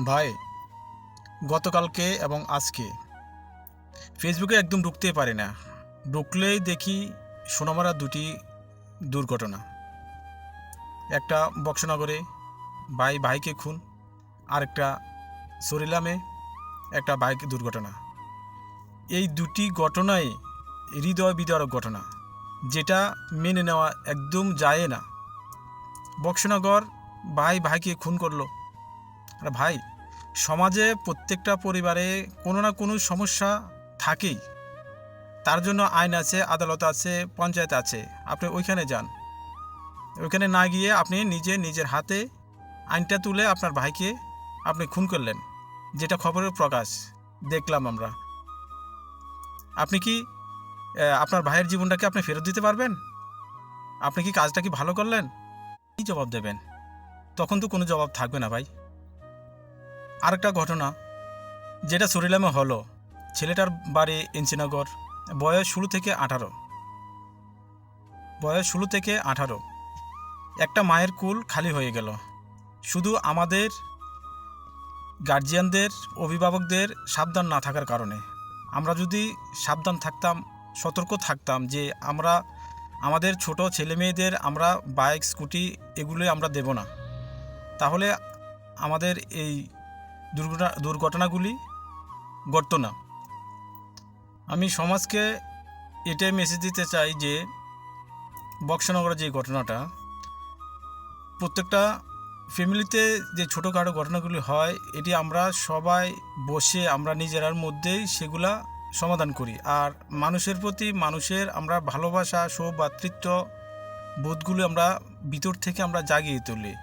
ভাই, গতকালকে এবং আজকে। ফেসবুকে একদম ঢুকতেই পারি না। ঢুকলেই দেখি সোনামারা দুটি দুর্ঘটনা। একটা বক্সনগরে ভাই ভাইকে খুন, আরেকটা সরিলামে একটা বাইক দুর্ঘটনা। এই দুটি ঘটনাই হৃদয় বিদারক ঘটনা, যেটা মেনে নেওয়া একদম যায় না। বক্সনগর ভাই ভাইকে খুন করল আর ভাই, সমাজে প্রত্যেকটা পরিবারে কোনো না কোনো সমস্যা থাকেই। তার জন্য আইন আছে, আদালত আছে, পঞ্চায়েত আছে। আপনি ওইখানে যান। ওইখানে না গিয়ে আপনি নিজে নিজের হাতে আইনটা তুলে আপনার ভাইকে আপনি খুন করলেন, যেটা খবরের প্রকাশ। দেখলাম আমরা। আপনি কি আপনার ভাইয়ের জীবনটাকে আপনি ফেরত দিতে পারবেন? আপনি কি কাজটা কি ভালো করলেন? কি জবাব দেবেন? তখন তো কোনো জবাব থাকবে না ভাই। আরেকটা ঘটনা যেটা সরিলামে হলো। ছেলেটার বাড়ি ইঞ্চিনগর, বয়স শুরু থেকে আঠারো। বয়স শুরু থেকে আঠারো। একটা মায়ের কুল খালি হয়ে গেল। শুধু আমাদের গার্জিয়ানদের অভিভাবকদের সাবধান না থাকার কারণে। আমরা যদি সাবধান থাকতাম, সতর্ক থাকতাম যে আমরা, আমাদের ছোট ছেলে মেয়েদের আমরা বাইক, স্কুটি এগুলোই আমরা দেব না। তাহলে আমাদের এই দুর্ঘটনা, দুর্ঘটনাগুলি ঘটতো না। আমি সমাজকে এটাই মেসেজ দিতে চাই যে বক্সনগরের যে ঘটনাটা, প্রত্যেকটা ফ্যামিলিতে যে ছোটোখাটো ঘটনাগুলি হয়, এটি আমরা সবাই বসে আমরা নিজেরার মধ্যেই সেগুলা সমাধান করি। আর মানুষের প্রতি মানুষের আমরা ভালোবাসা, সৌভাতৃত্ব বোধগুলো আমরা ভিতর থেকে আমরা জাগিয়ে তুলি।